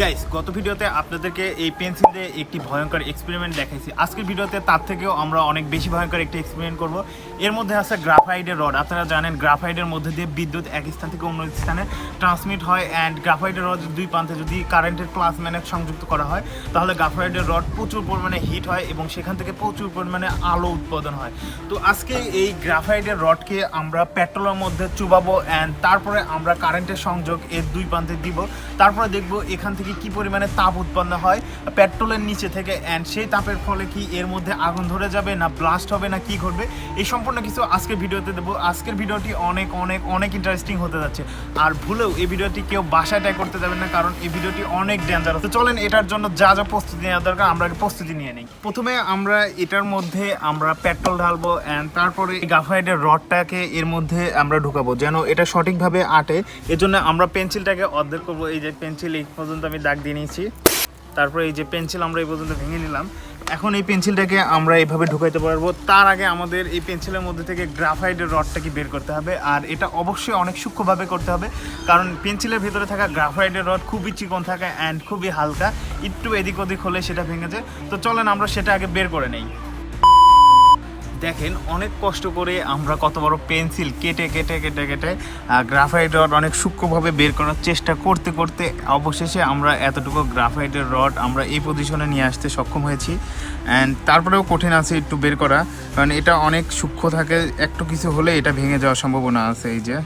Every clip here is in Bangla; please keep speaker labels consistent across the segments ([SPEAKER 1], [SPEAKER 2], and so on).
[SPEAKER 1] গাইস গত ভিডিওতে আপনাদেরকে এই পেন্সিল দিয়ে একটি ভয়ঙ্কর এক্সপেরিমেন্ট দেখাইছি। আজকের ভিডিওতে তার থেকেও আমরা অনেক বেশি ভয়ঙ্কর একটি এক্সপেরিমেন্ট করব। এর মধ্যে আছে গ্রাফাইডের রড আপনারা জানেন গ্রাফাইডের মধ্যে দিয়ে বিদ্যুৎ এক স্থান থেকে অন্য স্থানে ট্রান্সমিট হয় অ্যান্ড গ্রাফাইডের রড দুই প্রান্তে যদি কারেন্টের প্লাস ম্যানেট সংযুক্ত করা হয়, তাহলে গ্রাফাইডের রড প্রচুর পরিমাণে হিট হয় এবং সেখান থেকে প্রচুর পরিমাণে আলো উৎপাদন হয়। তো আজকে এই গ্রাফাইডের রডকে আমরা পেট্রোলের মধ্যে চুবাবো অ্যান্ড তারপরে আমরা কারেন্টের সংযোগ এর দুই প্রান্তে দিব। তারপরে দেখব এখান থেকে কি পরিমাণে তাপ উৎপন্ন হয়? পেট্রোলের নিচে থেকে অ্যান্ড সেই তাপের ফলে কি এর মধ্যে আগুন ধরে যাবে না ব্লাস্ট হবে না কি ঘটবে? এই সম্পূর্ণ কিছু আজকের ভিডিওতে দেবো। আজকের ভিডিওটি অনেক অনেক অনেক ইন্টারেস্টিং হতে যাচ্ছে। আর ভুলেও এই ভিডিওটি কেউ বাসায় ট্রাই করতে যাবেন না, কারণ এই ভিডিওটি অনেক ডেঞ্জারাস তো চলেন, এটার জন্য যা যা প্রস্তুতি নেওয়া দরকার, আমরা প্রস্তুতি নিয়ে নিই। প্রথমে আমরা এটার মধ্যে আমরা পেট্রোল ঢালবো অ্যান্ড তারপরে গাফাইডের রডটাকে এর মধ্যে আমরা ঢুকাবো। যেন এটা সঠিকভাবে আটে। এজন্য আমরা পেন্সিলটাকে অর্ধেক করব। এই যে পেন্সিল এই পর্যন্ত আমি দাগ দিয়ে নিয়েছি। তারপরে এই যে পেন্সিল আমরা এই পর্যন্ত ভেঙে নিলাম। এখন এই পেন্সিলটাকে আমরা এইভাবে ঢুকাইতে পারব। তার আগে আমাদের এই পেন্সিলের মধ্যে থেকে গ্রাফাইডের রডটাকে বের করতে হবে? আর এটা অবশ্যই অনেক সূক্ষ্মভাবে করতে হবে। কারণ পেন্সিলের ভিতরে থাকা গ্রাফাইডের রড খুবই চিকন থাকে অ্যান্ড খুবই হালকা। একটু এদিক ওদিক হলে সেটা ভেঙে যায়। তো চলেন আমরা সেটা আগে বের করে নেই। দেখেন অনেক কষ্ট করে আমরা কত বড় পেন্সিল কেটে কেটে কেটে কেটে গ্রাফাইট রড অনেক সূক্ষ্মভাবে বের করার চেষ্টা করতে করতে অবশেষে আমরা এতটুকু গ্রাফাইটের রড আমরা এই পজিশনে নিয়ে আসতে সক্ষম হয়েছি। অ্যান্ড তারপরেও কঠিন আছে একটু বের করা, কারণ এটা অনেক সূক্ষ্ম থাকে, একটু কিছু হলে এটা ভেঙে যাওয়ার সম্ভাবনা আছে এই যে।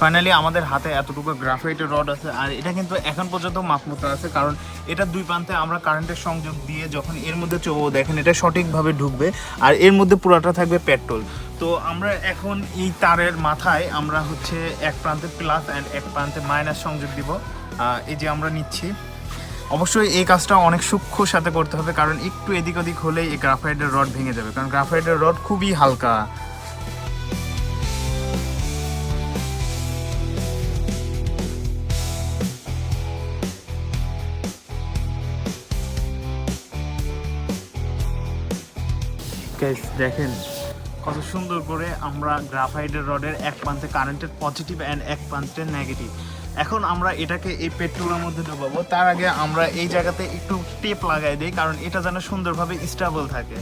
[SPEAKER 1] ফাইনালি আমাদের হাতে এতটুকু গ্রাফাইটের রড আছে, আর এটা কিন্তু এখন পর্যন্ত মাপমতো আছে, কারণ এটা দুই প্রান্তে আমরা কারেন্টের সংযোগ দিয়ে যখন এর মধ্যে চোবো দেখেন, এটা সঠিকভাবে ঢুকবে, আর এর মধ্যে পুরোটা থাকবে পেট্রোল তো আমরা এখন এই তারের মাথায় আমরা হচ্ছে এক প্রান্তে প্লাস অ্যান্ড এক প্রান্তে মাইনাস সংযোগ দিব এই যে আমরা নিচ্ছি। অবশ্যই এই কাজটা অনেক সূক্ষ্ম সাথে করতে হবে, কারণ একটু এদিক ওদিক হলেই এই গ্রাফাইটের রড ভেঙে যাবে, কারণ গ্রাফাইটের রড খুবই হালকা। গাইস দেখেন, কত সুন্দর করে আমরা গ্রাফাইডের রডের এক প্রান্তে কারেন্টের পজিটিভ অ্যান্ড এক প্রান্তে নেগেটিভ এখন আমরা এটাকে এই পেট্রোলের মধ্যে ডুবাবো। তার আগে আমরা এই জায়গাতে একটু টেপ লাগাই দিই, কারণ এটা যেন সুন্দরভাবে স্টেবল থাকে।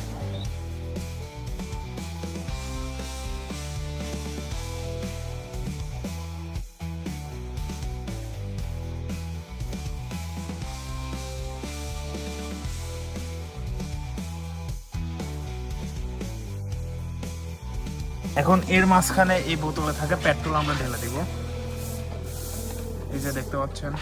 [SPEAKER 1] এখন এর মাঝখানে এই বোতলে থাকা পেট্রোল আমরা ঢেলে দিব। এই যে দেখতে পাচ্ছেন।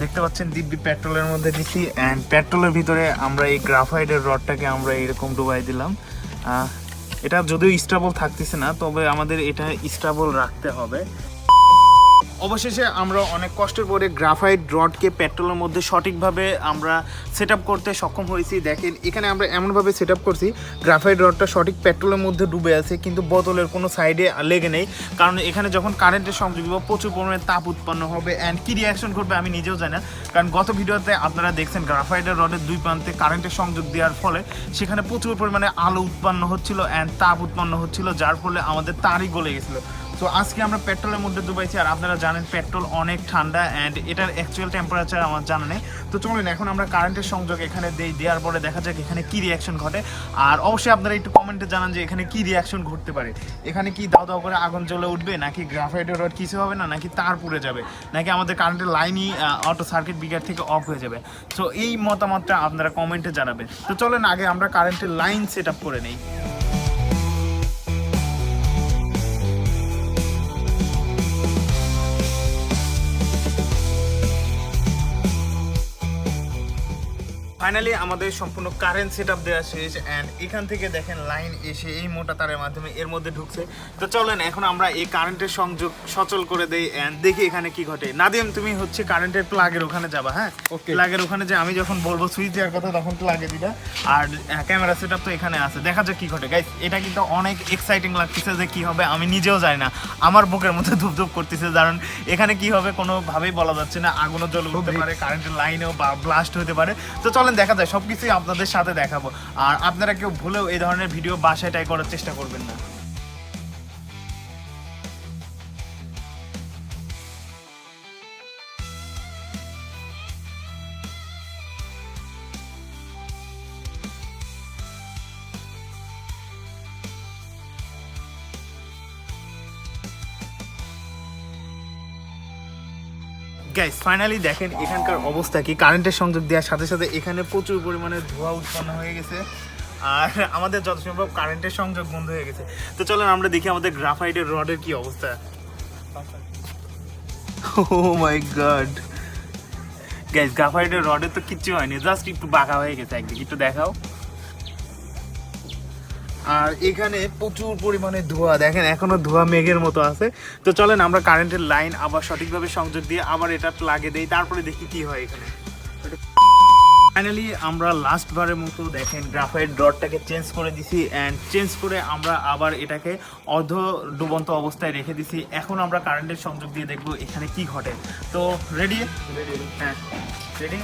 [SPEAKER 1] দেখতে পাচ্ছেন দিব্যি পেট্রোলের মধ্যে দিছি অ্যান্ড পেট্রোলের ভিতরে আমরা এই গ্রাফাইটের রডটাকে আমরা এরকম ডুবাই দিলাম। এটা যদিও স্ট্রাবল থাকতেছে না তবে আমাদের এটা স্ট্রাবল রাখতে হবে। অবশেষে আমরা অনেক কষ্টের পরে গ্রাফাইট রডকে পেট্রোলের মধ্যে সঠিকভাবে আমরা সেট করতে সক্ষম হয়েছি। দেখেন, এখানে আমরা এমনভাবে সেট করছি, গ্রাফাইট রডটা সঠিক পেট্রোলের মধ্যে ডুবে আছে, কিন্তু বোতলের কোনো সাইডে লেগে নেই। কারণ এখানে যখন কারেন্টের সংযোগ দিব, প্রচুর পরিমাণে তাপ উৎপন্ন হবে অ্যান্ড কী রিয়াকশন করবে আমি নিজেও জানি না। কারণ গত ভিডিওতে আপনারা দেখছেন গ্রাফাইটের রডের দুই প্রান্তে কারেন্টের সংযোগ দেওয়ার ফলে সেখানে প্রচুর পরিমাণে আলো উৎপন্ন হচ্ছিল অ্যান্ড তাপ উৎপন্ন হচ্ছিল, যার ফলে আমাদের তারই গলে গেছিল। তো আজকে আমরা পেট্রোলের মধ্যে ডুবাইছি, আর আপনারা জানেন পেট্রোল অনেক ঠান্ডা অ্যান্ড এটার অ্যাকচুয়াল টেম্পারেচার আমার জানা নেই। তো চলুন, এখন আমরা কারেন্টের সংযোগ এখানে দেই, দেওয়ার পরে দেখা যাক এখানে কি রিয়াকশন ঘটে। আর অবশ্যই আপনারা একটু কমেন্টে জানান যে এখানে কি রিয়াকশন ঘটতে পারে। এখানে কি দাও দাও করে আগুন জ্বলে উঠবে, নাকি গ্রাফাইটের রড কিছু হবে না, নাকি তার পুড়ে যাবে, নাকি আমাদের কারেন্টের লাইনই অটো সার্কিট বিগার থেকে অফ হয়ে যাবে। তো এই মতামতটা আপনারা কমেন্টে জানাবেন। তো চলেন, আগে আমরা কারেন্টের লাইন সেট আপ করে নেই। ফাইনালি আমাদের সম্পূর্ণ কারেন্ট সেট আপ দেওয়া শেষ অ্যান্ড এখান থেকে দেখেন লাইন এসে এই মোটা তারের মাধ্যমে এর মধ্যে ঢুকছে। তো চলেন এখন আমরা এই কারেন্টের সংযোগ সচল করে দেই অ্যান্ড দেখি এখানে কি ঘটে। নাদিম তুমি হচ্ছে কারেন্টের প্লাগের ওখানে যাবা হ্যাঁ. প্লাগের ওখানে যে আমি যখন বলব সুইচ দেওয়ার কথা তখন প্লাগে দিবা। আর ক্যামেরা সেট তো এখানে আছে। দেখা যাক কি ঘটে। গাইস এটা কিন্তু অনেক এক্সাইটিং লাগতেছে যে কি হবে আমি নিজেও জানি না। আমার বুকের মধ্যে ধুপধুপ করতেছে কারণ এখানে কি হবে কোনোভাবেই বলা যাচ্ছে না আগুনও জ্বলে উঠতে পারে কারেন্টের লাইনেও বা ব্লাস্ট হতে পারে। তো চলেন দেখা যায়, সবকিছুই আপনাদের সাথে দেখাবো। আর আপনারা কেউ ভুলেও এই ধরনের ভিডিও বাসায় ট্রাই করার চেষ্টা করবেন না। গাইস ফাইনালি দেখেন এখানকার অবস্থা কি। কারেন্টের সংযোগ দেওয়ার সাথে সাথে এখানে প্রচুর পরিমাণে ধোঁয়া উৎপন্ন হয়ে গেছে। আর আমাদের যত সম্ভব কারেন্টের সংযোগ বন্ধ হয়ে গেছে। তো চলেন আমরা দেখি আমাদের গ্রাফাইটের রডের কি অবস্থা। ও মাই গড গাইস গ্রাফাইটের রডের তো কিচ্ছু হয়নি। জাস্ট একটু বাঁকা হয়ে গেছে একদিকে। একটু দেখাও। আর এখানে প্রচুর পরিমাণে ধোঁয়া। দেখেন এখনও ধোঁয়া মেঘের মতো আছে। তো চলেন আমরা কারেন্টের লাইন আবার সঠিকভাবে সংযোগ দিয়ে আবার এটা লাগিয়ে দেই তারপরে দেখি কি হয় এখানে। ফাইনালি আমরা লাস্ট বারের মতো দেখেন গ্রাফাইট ডটটাকে চেঞ্জ করে দিছি অ্যান্ড চেঞ্জ করে আমরা আবার এটাকে অর্ধ ডুবন্ত অবস্থায় রেখে দিছি। এখন আমরা কারেন্টের সংযোগ দিয়ে দেখব এখানে কি ঘটে। তো রেডি রেডি হ্যাঁ। রেডি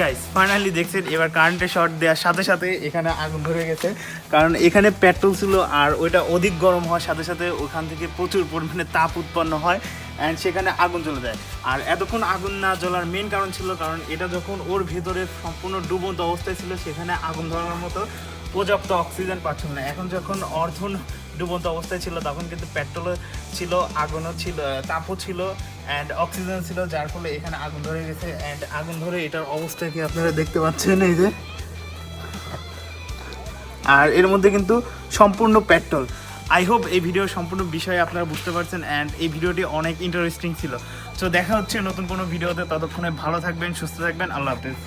[SPEAKER 1] গাইস ফাইনালি দেখছেন, এবার কারেন্টের শর্ট দেওয়ার সাথে সাথে এখানে আগুন ধরে গেছে। কারণ এখানে পেট্রোল ছিল আর ওইটা অধিক গরম হওয়ার সাথে সাথে ওখান থেকে প্রচুর পরিমাণে তাপ উৎপন্ন হয় অ্যান্ড সেখানে আগুন জ্বলে যায় আর এতক্ষণ আগুন না জ্বলার মেন কারণ ছিল কারণ এটা যখন ওর ভিতরে সম্পূর্ণ ডুবন্ত অবস্থায় ছিল, সেখানে আগুন ধরার মতো পর্যাপ্ত অক্সিজেন পাচ্ছিল না। এখন যখন অর্ধন ডুবন্ত অবস্থায় ছিল, তখন কিন্তু পেট্রোলও ছিল, আগুনও ছিল, তাপও ছিল। অ্যান্ড অক্সিজেন ছিল, যার ফলে এখানে আগুন ধরে গেছে। অ্যান্ড আগুন ধরে এটার অবস্থা কি আপনারা দেখতে পাচ্ছেন? এই যে। আর এর মধ্যে কিন্তু সম্পূর্ণ পেট্রোল। আই হোপ এই ভিডিও সম্পূর্ণ বিষয়ে আপনারা বুঝতে পারছেন অ্যান্ড এই ভিডিওটি অনেক ইন্টারেস্টিং ছিল। তো দেখা হচ্ছে নতুন কোনো ভিডিওতে ততক্ষণে ভালো থাকবেন, সুস্থ থাকবেন। আল্লাহ হাফেজ।